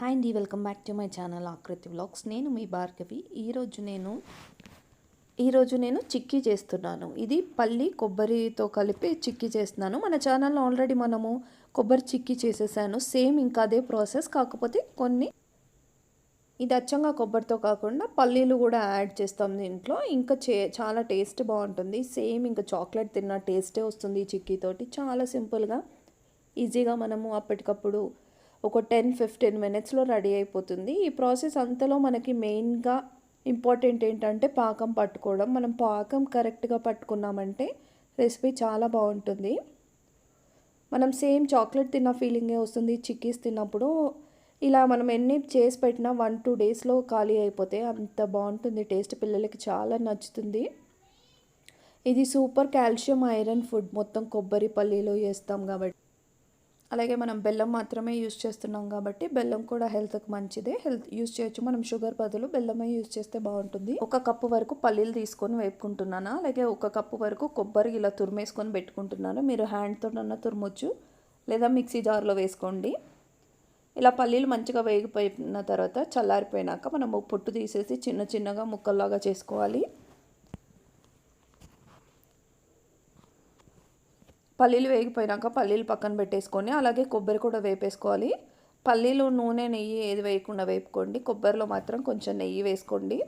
Hi అండి welcome back to my channel Aakriti vlogs నేను మీ భార్గవి. ఈరోజు నేను ఈరోజు నేను చిక్కీ చేస్తున్నాను. ఇది పల్లి కొబ్బరితో కలిపి చిక్కీ చేస్తున్నాను. మన ఛానల్లో ఆల్రెడీ మనము కొబ్బరి చిక్కీ చేసేసాను. సేమ్ ఇంకా అదే ప్రాసెస్ కాకపోతే కొన్ని ఇది అచ్చంగా కొబ్బరితో కాకుండా పల్లీలు కూడా యాడ్ చేస్తాం దీంట్లో. ఇంకా చే చాలా టేస్ట్ బాగుంటుంది. సేమ్ ఇంకా చాక్లెట్ తిన్న టేస్టే వస్తుంది ఈ చిక్కీతోటి చాలా సింపుల్గా ఈజీగా మనము అప్పటికప్పుడు ఒక టెన్ ఫిఫ్టీన్ మినిట్స్లో రెడీ అయిపోతుంది. ఈ ప్రాసెస్ అంతలో మనకి మెయిన్గా ఇంపార్టెంట్ ఏంటంటే పాకం పట్టుకోవడం. మనం పాకం కరెక్ట్గా పట్టుకున్నామంటే రెసిపీ చాలా బాగుంటుంది. మనం సేమ్ చాక్లెట్ తిన్న ఫీలింగే వస్తుంది. చిక్కీస్ తిన్నప్పుడు ఇలా మనం ఎన్ని చేసి పెట్టినా వన్ టూ డేస్లో ఖాళీ అయిపోతే అంత బాగుంటుంది. టేస్ట్ పిల్లలకి చాలా నచ్చుతుంది. ఇది సూపర్ కాల్షియం ఐరన్ ఫుడ్. మొత్తం కొబ్బరి పల్లీలో చేస్తాం కాబట్టి. అలాగే మనం బెల్లం మాత్రమే యూస్ చేస్తున్నాం కాబట్టి బెల్లం కూడా హెల్త్కి మంచిదే. హెల్త్ యూస్ చేయొచ్చు. మనం షుగర్ బదులు బెల్లమే యూస్ చేస్తే బాగుంటుంది. ఒక కప్పు వరకు పల్లీలు తీసుకొని వేపుకుంటున్నాను. అలాగే ఒక కప్పు వరకు కొబ్బరి ఇలా తురిమేసుకొని పెట్టుకుంటున్నాను. మీరు హ్యాండ్తోనన్నా తురుమొచ్చు. లేదా మిక్సీ జార్లో వేసుకోండి. ఇలా పల్లీలు మంచిగా వేగిపోయిన తర్వాత చల్లారిపోయినాక మనం పొట్టు తీసేసి చిన్న చిన్నగా ముక్కల్లాగా చేసుకోవాలి. పల్లీలు వేగిపోయినాక పల్లీలు పక్కన పెట్టేసుకొని అలాగే కొబ్బరి కూడా వేపేసుకోవాలి. పల్లీలు నూనె నెయ్యి ఏది వేయకుండా వేపుకోండి. కొబ్బరిలో మాత్రం కొంచెం నెయ్యి వేసుకోండి.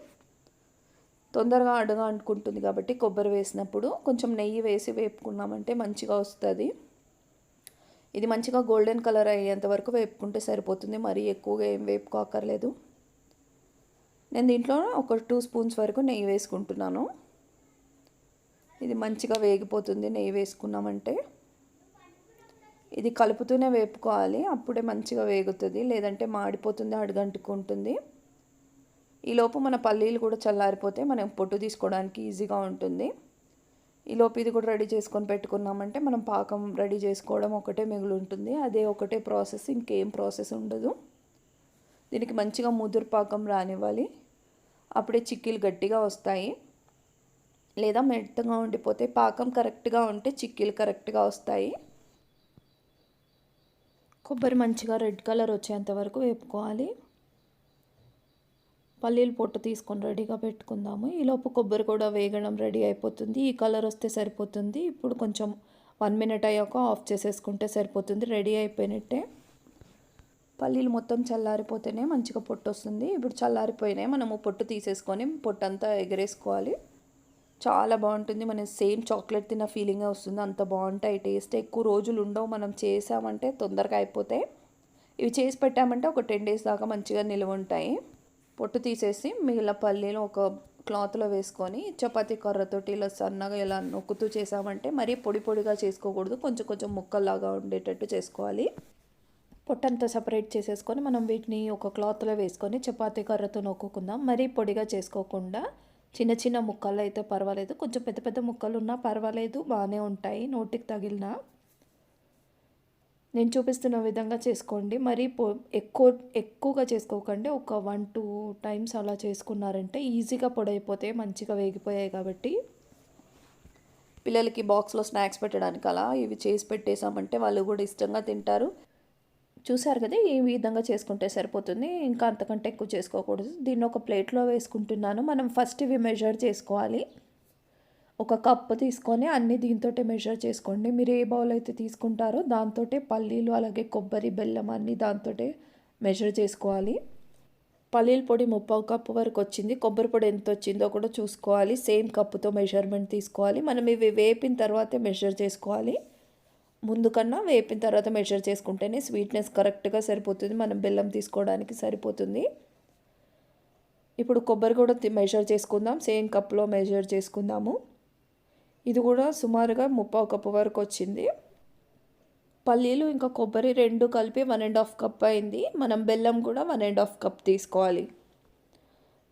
తొందరగా అడుగా అంటుకుంటుంది కాబట్టి కొబ్బరి వేసినప్పుడు కొంచెం నెయ్యి వేసి వేపుకున్నామంటే మంచిగా వస్తుంది. ఇది మంచిగా గోల్డెన్ కలర్ అయ్యేంత వరకు వేపుకుంటే సరిపోతుంది. మరీ ఎక్కువగా ఏం వేపుకోకర్లేదు నేను దీంట్లో ఒక టూ స్పూన్స్ వరకు నెయ్యి వేసుకుంటున్నాను. ఇది మంచిగా వేగిపోతుంది నెయ్యి వేసుకున్నామంటే. ఇది కలుపుతూనే వేపుకోవాలి అప్పుడే మంచిగా వేగుతుంది. లేదంటే మాడిపోతుంది అడుగంటుకుంటుంది. ఈలోపు మన పల్లీలు కూడా చల్లారిపోతే మనం పొట్టు తీసుకోవడానికి ఈజీగా ఉంటుంది. ఈలోపు ఇది కూడా రెడీ చేసుకొని పెట్టుకున్నామంటే మనం పాకం రెడీ చేసుకోవడం ఒకటే మిగులు ఉంటుంది అదే ఒకటే ప్రాసెస్ ఇంకేం ప్రాసెస్ ఉండదు. దీనికి మంచిగా ముదురు పాకం రానివ్వాలి. అప్పుడే చిక్కీలు గట్టిగా వస్తాయి. లేదా మెత్తగా ఉండిపోతే పాకం కరెక్ట్గా ఉంటే చిక్కీలు కరెక్ట్గా వస్తాయి. కొబ్బరి మంచిగా రెడ్ కలర్ వచ్చేంత వరకు వేపుకోవాలి. పల్లీలు పొట్టు తీసుకొని రెడీగా పెట్టుకుందాము. ఈలోపు కొబ్బరి కూడా వేగడం రెడీ అయిపోతుంది. ఈ కలర్ వస్తే సరిపోతుంది. ఇప్పుడు కొంచెం వన్ మినిట్ అయ్యాక ఆఫ్ చేసేసుకుంటే సరిపోతుంది. రెడీ అయిపోయినట్టే. పల్లీలు మొత్తం చల్లారిపోతేనే మంచిగా పొట్టు వస్తుంది. ఇప్పుడు చల్లారిపోయినాయి. మనము పొట్టు తీసేసుకొని పొట్టు అంతా ఎగరేసుకోవాలి. చాలా బాగుంటుంది. మనం సేమ్ చాక్లెట్ తిన్న ఫీలింగే వస్తుంది. అంత బాగుంటాయి టేస్ట్. ఎక్కువ రోజులు ఉండవు. మనం చేసామంటే తొందరగా అయిపోతాయి ఇవి చేసి పెట్టామంటే ఒక టెన్ డేస్ దాకా మంచిగా నిల్వ ఉంటాయి. పొట్టు తీసేసి మిగిలిన పల్లీలు ఒక క్లాత్లో వేసుకొని చపాతీ కర్రతోటి ఇలా సన్నగా ఇలా నొక్కుతూ చేసామంటే మరీ పొడి పొడిగా చేసుకోకూడదు. కొంచెం కొంచెం ముక్కల్లాగా ఉండేటట్టు చేసుకోవాలి. పొట్టంతా సపరేట్ చేసేసుకొని మనం వీటిని ఒక క్లాత్లో వేసుకొని చపాతీ కర్రతో నొక్కుందాం. మరీ పొడిగా చేసుకోకుండా చిన్న చిన్న ముక్కలు అయితే పర్వాలేదు. కొంచెం పెద్ద పెద్ద ముక్కలు ఉన్నా పర్వాలేదు. బాగానే ఉంటాయి. నోటికి తగిలిన నేను చూపిస్తున్న విధంగా చేసుకోండి. మరీ పొ ఎక్కువ ఎక్కువగా చేసుకోకండి. ఒక వన్ టూ టైమ్స్ అలా చేసుకున్నారంటే ఈజీగా పొడైపోతే మంచిగా వేగిపోయాయి కాబట్టి. పిల్లలకి బాక్స్లో స్నాక్స్ పెట్టడానికి అలా ఇవి చేసి పెట్టేశామంటే వాళ్ళు కూడా ఇష్టంగా తింటారు. చూసారు కదా ఈ విధంగా చేసుకుంటే సరిపోతుంది. ఇంకా అంతకంటే ఎక్కువ చేసుకోకూడదు. దీన్ని ఒక ప్లేట్లో వేసుకుంటున్నాను. మనం ఫస్ట్ ఇవి మెజర్ చేసుకోవాలి. ఒక కప్పు తీసుకొని అన్నీ దీంతో మెజర్ చేసుకోండి. మీరు ఏ బౌల్ అయితే తీసుకుంటారో దాంతో పల్లీలు అలాగే కొబ్బరి బెల్లం అన్నీ దాంతో మెజర్ చేసుకోవాలి. పల్లీల పొడి ముప్పావు కప్పు వరకు వచ్చింది. కొబ్బరి పొడి ఎంత వచ్చిందో కూడా చూసుకోవాలి. సేమ్ కప్పుతో మెజర్మెంట్ తీసుకోవాలి. మనం ఇవి వేపిన తర్వాతే మెజర్ చేసుకోవాలి. ముందు కన్నా వేపిన తర్వాత మెజర్ చేసుకుంటేనే స్వీట్నెస్ కరెక్ట్గా సరిపోతుంది. మనం బెల్లం తీసుకోవడానికి సరిపోతుంది. ఇప్పుడు కొబ్బరి కూడా మెజర్ చేసుకుందాం. సేమ్ కప్లో మెజర్ చేసుకుందాము. ఇది కూడా సుమారుగా ముప్పావు కప్పు వరకు వచ్చింది. పల్లీలు ఇంకా కొబ్బరి రెండు కలిపి వన్ అండ్ హాఫ్ కప్ అయింది. మనం బెల్లం కూడా వన్ అండ్ హాఫ్ కప్ తీసుకోవాలి.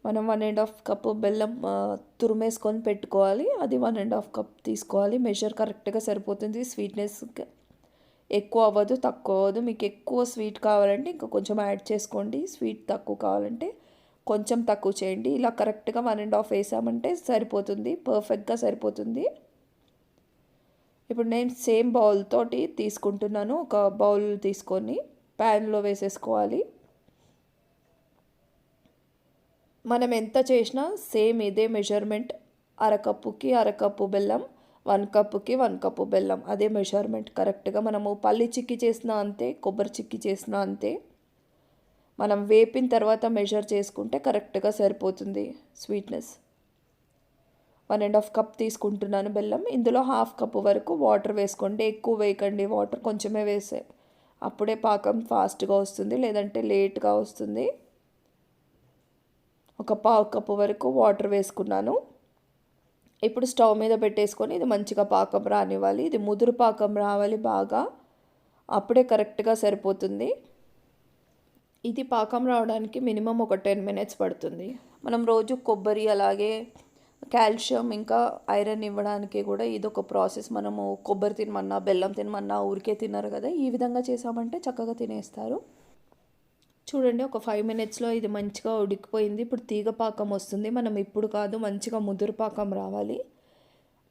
మనం వన్ అండ్ హాఫ్ కప్ బెల్లం తురిమేసుకొని పెట్టుకోవాలి. అది వన్ అండ్ హాఫ్ కప్ తీసుకోవాలి. మెజర్ కరెక్ట్గా సరిపోతుంది. స్వీట్నెస్ ఎక్కువ అవ్వదు తక్కువ అవ్వదు. మీకు ఎక్కువ స్వీట్ కావాలంటే ఇంకా కొంచెం యాడ్ చేసుకోండి. స్వీట్ తక్కువ కావాలంటే కొంచెం తక్కువ చేయండి. ఇలా కరెక్ట్గా వన్ అండ్ హాఫ్ వేసామంటే సరిపోతుంది. పర్ఫెక్ట్గా సరిపోతుంది. ఇప్పుడు నేను సేమ్ బౌల్ తోటి తీసుకుంటున్నాను. ఒక బౌల్ తీసుకొని ప్యాన్లో వేసేసుకోవాలి. మనం ఎంత చేసినా సేమ్ ఇదే మెజర్మెంట్ అరకప్పుకి అరకప్పు బెల్లం వన్ కప్పుకి వన్ కప్పు బెల్లం. అదే మెజర్మెంట్ కరెక్ట్గా మనము పల్లి చిక్కి చేసినా అంతే కొబ్బరి చిక్కి చేసినా అంతే. మనం వేపిన తర్వాత మెజర్ చేసుకుంటే కరెక్ట్గా సరిపోతుంది sweetness one and half cup తీసుకుంటున్నాను బెల్లం. ఇందులో హాఫ్ కప్ వరకు వాటర్ వేసుకోండి. ఎక్కువ వేయకండి. వాటర్ కొంచెమే వేసే. అప్పుడే పాకం ఫాస్ట్గా వస్తుంది. లేదంటే లేట్గా వస్తుంది. ఒక పావు కప్పు వరకు వాటర్ వేసుకున్నాను. ఇప్పుడు స్టవ్ మీద పెట్టేసుకొని ఇది మంచిగా పాకం రానివ్వాలి. ఇది ముదురు పాకం రావాలి బాగా. అప్పుడే కరెక్ట్గా సరిపోతుంది. ఇది పాకం రావడానికి మినిమం ఒక టెన్ మినిట్స్ పడుతుంది. మనం రోజు కొబ్బరి అలాగే కాల్షియం ఇంకా ఐరన్ ఇవ్వడానికి కూడా ఇది ఒక ప్రాసెస్. మనము కొబ్బరి తినమన్నా బెల్లం తినమన్నా ఊరికే తిన్నారు కదా. ఈ విధంగా చేసామంటే చక్కగా తినేస్తారు. చూడండి ఒక ఫైవ్ మినిట్స్లో ఇది మంచిగా ఉడికిపోయింది. ఇప్పుడు తీగ పాకం వస్తుంది. మనం ఇప్పుడు కాదు మంచిగా ముదురు పాకం రావాలి.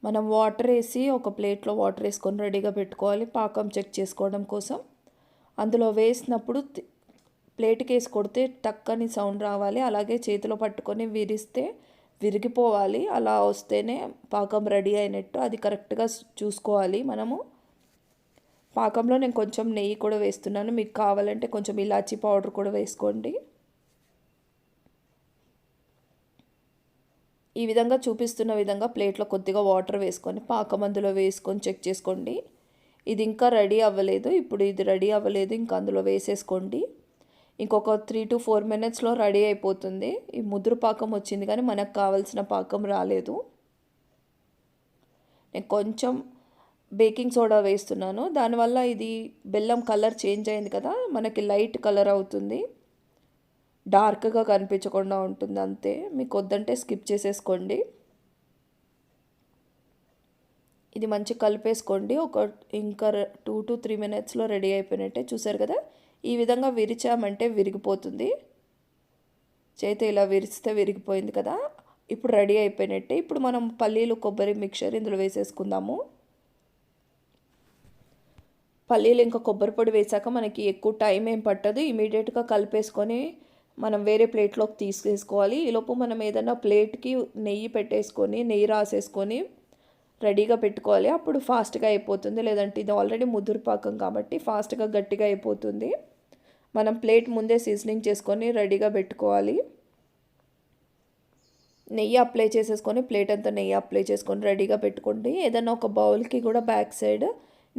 మనం వాటర్ వేసి ఒక ప్లేట్లో వాటర్ వేసుకొని రెడీగా పెట్టుకోవాలి పాకం చెక్ చేసుకోవడం కోసం. అందులో వేసినప్పుడు ప్లేట్కి వేసి కొడితే టక్కని సౌండ్ రావాలి. అలాగే చేతిలో పట్టుకొని విరిస్తే విరిగిపోవాలి. అలా వస్తేనే పాకం రెడీ అయినట్టు అది కరెక్ట్గా చూసుకోవాలి మనము. పాకంలో నేను కొంచెం నెయ్యి కూడా వేస్తున్నాను. మీకు కావాలంటే కొంచెం ఇలాచీ పౌడర్ కూడా వేసుకోండి. ఈ విధంగా చూపిస్తున్న విధంగా ప్లేట్లో కొద్దిగా వాటర్ వేసుకొని పాకం అందులో వేసుకొని చెక్ చేసుకోండి. ఇది ఇంకా రెడీ అవ్వలేదు. ఇప్పుడు ఇది రెడీ అవ్వలేదు. ఇంకా అందులో వేసేసుకోండి. ఇంకొక త్రీ టు ఫోర్ మినిట్స్లో రెడీ అయిపోతుంది. ఈ ముదురు పాకం వచ్చింది కానీ మనకు కావాల్సిన పాకం రాలేదు. నేను కొంచెం బేకింగ్ సోడా వేస్తున్నాను. దానివల్ల ఇది బెల్లం కలర్ చేంజ్ అయింది కదా మనకి లైట్ కలర్ అవుతుంది. డార్క్గా కనిపించకుండా ఉంటుంది అంతే. మీకు వద్దంటే స్కిప్ చేసేసుకోండి. ఇది మంచి కలిపేసుకోండి. ఒక ఇంకా టూ టు త్రీ మినిట్స్లో రెడీ అయిపోయినట్టే చూసారు కదా? ఈ విధంగా విరిచామంటే విరిగిపోతుంది. చేతి ఇలా విరిస్తే విరిగిపోయింది కదా? ఇప్పుడు రెడీ అయిపోయినట్టే. ఇప్పుడు మనం పల్లీలు కొబ్బరి మిక్చర్ ఇందులో వేసేసుకుందాము. పల్లీలు ఇంకా కొబ్బరి పొడి వేసాక మనకి ఎక్కువ టైం ఏం పట్టదు. ఇమీడియట్గా కలిపేసుకొని మనం వేరే ప్లేట్లోకి తీసేసుకోవాలి. ఈలోపు మనం ఏదైనా ప్లేట్కి నెయ్యి పెట్టేసుకొని నెయ్యి రాసేసుకొని రెడీగా పెట్టుకోవాలి. అప్పుడు ఫాస్ట్గా అయిపోతుంది. లేదంటే ఇది ఆల్రెడీ ముదురు పాకం కాబట్టి ఫాస్ట్గా గట్టిగా అయిపోతుంది. మనం ప్లేట్ ముందే సీజనింగ్ చేసుకొని రెడీగా పెట్టుకోవాలి. నెయ్యి అప్లై చేసేసుకొని ప్లేట్ అంతా నెయ్యి అప్లై చేసుకొని రెడీగా పెట్టుకోండి. ఏదైనా ఒక బౌల్కి కూడా బ్యాక్ సైడ్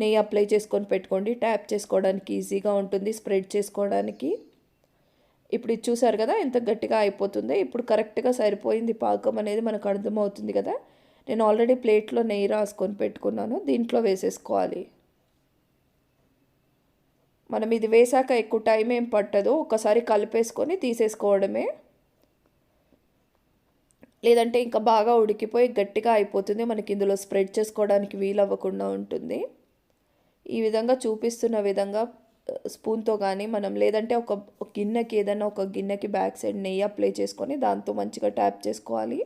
నెయ్యి అప్లై చేసుకొని పెట్టుకోండి. ట్యాప్ చేసుకోవడానికి ఈజీగా ఉంటుంది. స్ప్రెడ్ చేసుకోవడానికి. ఇప్పుడు ఇది చూసారు కదా ఎంత గట్టిగా అయిపోతుంది. ఇప్పుడు కరెక్ట్గా సరిపోయింది. పాకం అనేది మనకు అర్థమవుతుంది కదా. నేను ఆల్రెడీ ప్లేట్లో నెయ్యి రాసుకొని పెట్టుకున్నాను. దీంట్లో వేసేసుకోవాలి. మనం ఇది వేసాక ఎక్కువ టైం ఏం పట్టదు. ఒకసారి కలిపేసుకొని తీసేసుకోవడమే. లేదంటే ఇంకా బాగా ఉడికిపోయి గట్టిగా అయిపోతుంది. మనకి ఇందులో స్ప్రెడ్ చేసుకోవడానికి వీలవ్వకుండా ఉంటుంది. ఈ విధంగా చూపిస్తున్న విధంగా స్పూన్తో కానీ మనం లేదంటే ఒక గిన్నెకి ఏదైనా ఒక గిన్నెకి బ్యాక్ సైడ్ నెయ్యి అప్లై చేసుకొని దాంతో మంచిగా ట్యాప్ చేసుకోవాలి.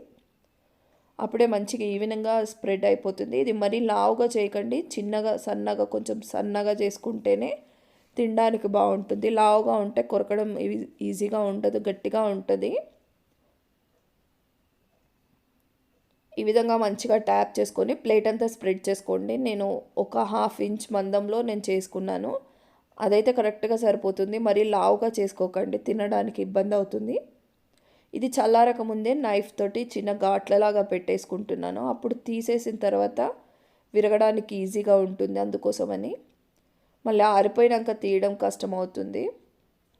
అప్పుడే మంచిగా ఈవినింగ్గా స్ప్రెడ్ అయిపోతుంది. ఇది మరీ లావుగా చేయకండి. చిన్నగా సన్నగా కొంచెం సన్నగా చేసుకుంటేనే తినడానికి బాగుంటుంది. లావుగా ఉంటే కొరకడం ఈజీగా ఉండదు గట్టిగా ఉంటుంది. ఈ విధంగా మంచిగా ట్యాప్ చేసుకొని ప్లేట్ అంతా స్ప్రెడ్ చేసుకోండి. నేను ఒక హాఫ్ ఇంచ్ మందంలో నేను చేసుకున్నాను. అదైతే కరెక్ట్గా సరిపోతుంది. మరీ లావుగా చేసుకోకండి తినడానికి ఇబ్బంది అవుతుంది. ఇది చల్లారక ముందే నైఫ్ తోటి చిన్న ఘాట్లలాగా పెట్టేసుకుంటున్నాను. అప్పుడు తీసేసిన తర్వాత విరగడానికి ఈజీగా ఉంటుంది అందుకోసమని. మళ్ళీ ఆరిపోయినాక తీయడం కష్టమవుతుంది.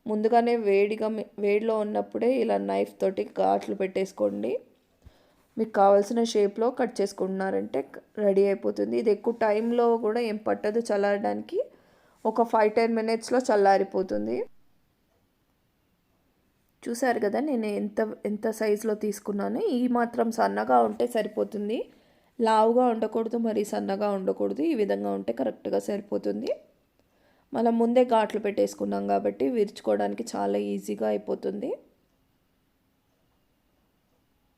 ముందుగానే వేడిగా వేడిలో ఉన్నప్పుడే ఇలా నైఫ్ తోటి ఘాట్లు పెట్టేసుకోండి. మీకు కావాల్సిన షేప్లో కట్ చేసుకుంటున్నారంటే రెడీ అయిపోతుంది. ఇది ఎక్కువ టైంలో కూడా ఏం పట్టదు చల్లారడానికి. ఒక ఫైవ్ టెన్ మినిట్స్లో చల్లారిపోతుంది. చూసారు కదా నేను ఎంత ఎంత సైజులో తీసుకున్నాను. ఈ మాత్రం సన్నగా ఉంటే సరిపోతుంది. లావుగా ఉండకూడదు మరి సన్నగా ఉండకూడదు. ఈ విధంగా ఉంటే కరెక్ట్గా సరిపోతుంది. మనం ముందే ఘాట్లు పెట్టేసుకున్నాం కాబట్టి విరుచుకోవడానికి చాలా ఈజీగా అయిపోతుంది.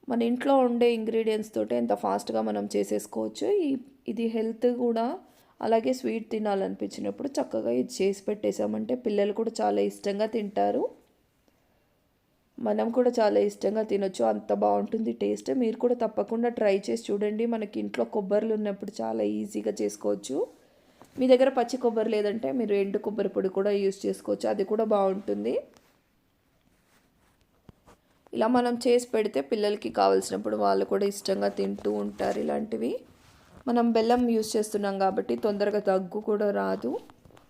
మన ఇంట్లో ఉండే ఇంగ్రీడియంట్స్ తోటి ఎంత ఫాస్ట్గా మనం చేసేసుకోవచ్చు. ఈ ఇది హెల్త్ కూడా అలాగే స్వీట్ తినాలనిపించినప్పుడు చక్కగా ఇది చేసి పెట్టేసామంటే పిల్లలు కూడా చాలా ఇష్టంగా తింటారు. మనం కూడా చాలా ఇష్టంగా తినొచ్చు. అంత బాగుంటుంది టేస్ట్ మీరు కూడా తప్పకుండా ట్రై చేసి చూడండి. మనకి ఇంట్లో కొబ్బరిలు ఉన్నప్పుడు చాలా ఈజీగా చేసుకోవచ్చు. మీ దగ్గర పచ్చి కొబ్బరి లేదంటే మీరు ఎండు కొబ్బరి పొడి కూడా యూస్ చేసుకోవచ్చు. అది కూడా బాగుంటుంది. ఇలా మనం చేసి పెడితే పిల్లలకి కావలసినప్పుడు వాళ్ళు కూడా ఇష్టంగా తింటూ ఉంటారు ఇలాంటివి. మనం బెల్లం యూస్ చేస్తున్నాం కాబట్టి తొందరగా దగ్గు కూడా రాదు.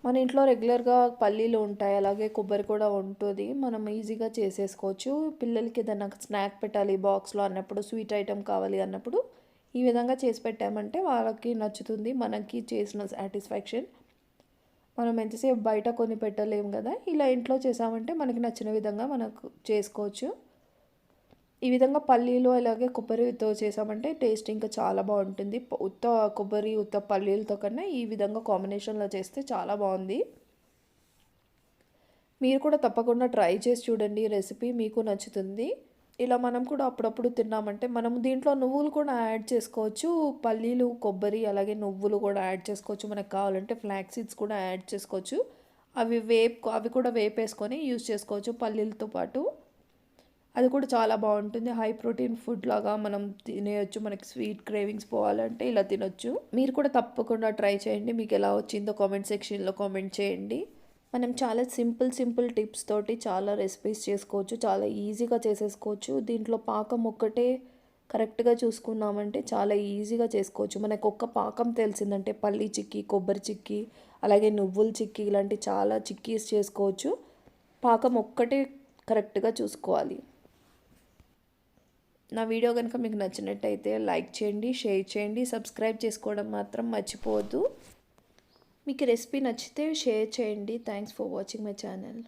మన ఇంట్లో రెగ్యులర్గా పల్లీలు ఉంటాయి అలాగే కొబ్బరి కూడా ఉంటుంది. మనం ఈజీగా చేసేసుకోవచ్చు. పిల్లలకి ఏదైనా స్నాక్ పెట్టాలి బాక్స్లో అన్నప్పుడు స్వీట్ ఐటెం కావాలి అన్నప్పుడు ఈ విధంగా చేసి పెట్టామంటే వాళ్ళకి నచ్చుతుంది మనకి చేసిన సాటిస్ఫాక్షన్. మనం ఎంతసేపు బయట కొని పెట్టలేము కదా ఇలా ఇంట్లో చేసామంటే మనకి నచ్చిన విధంగా మనకు చేసుకోవచ్చు. ఈ విధంగా పల్లీలు అలాగే కొబ్బరితో చేసామంటే టేస్ట్ ఇంకా చాలా బాగుంటుంది. ఉత్త కొబ్బరి ఉత్త పల్లీలతో కన్నా ఈ విధంగా కాంబినేషన్లో చేస్తే చాలా బాగుంది. మీరు కూడా తప్పకుండా ట్రై చేసి చూడండి. రెసిపీ మీకు నచ్చుతుంది. ఇలా మనం కూడా అప్పుడప్పుడు తిన్నామంటే మనం దీంట్లో నువ్వులు కూడా యాడ్ చేసుకోవచ్చు. పల్లీలు కొబ్బరి అలాగే నువ్వులు కూడా యాడ్ చేసుకోవచ్చు. మనకు కావాలంటే ఫ్లాక్ సీడ్స్ కూడా యాడ్ చేసుకోవచ్చు. అవి వేప్ అవి కూడా వేపేసుకొని యూస్ చేసుకోవచ్చు పల్లీలతో పాటు. అది కూడా చాలా బాగుంటుంది. హై ప్రోటీన్ ఫుడ్ లాగా మనం తినేయచ్చు. మనకి స్వీట్ క్రేవింగ్స్ పోవాలంటే ఇలా తినొచ్చు. మీరు కూడా తప్పకుండా ట్రై చేయండి. మీకు ఎలా వచ్చిందో కామెంట్ సెక్షన్లో కామెంట్ చేయండి. మనం చాలా సింపుల్ సింపుల్ టిప్స్ తోటి చాలా రెసిపీస్ చేసుకోవచ్చు. చాలా ఈజీగా చేసేసుకోవచ్చు. దీంట్లో పాకం ఒక్కటే కరెక్ట్గా చూసుకున్నామంటే చాలా ఈజీగా చేసుకోవచ్చు. మనకు ఒక్క పాకం తెలిసిందంటే పల్లి చిక్కీ కొబ్బరి చిక్కీ అలాగే నువ్వుల చిక్కీ ఇలాంటి చాలా చిక్కీస్ చేసుకోవచ్చు. పాకం ఒక్కటే కరెక్ట్గా చూసుకోవాలి. నా వీడియో కనుక మీకు నచ్చినట్టయితే లైక్ చేయండి షేర్ చేయండి సబ్స్క్రైబ్ చేసుకోవడం మాత్రం మర్చిపోవద్దు. మీకు రెసిపీ నచ్చితే షేర్ చేయండి. Thanks for watching my channel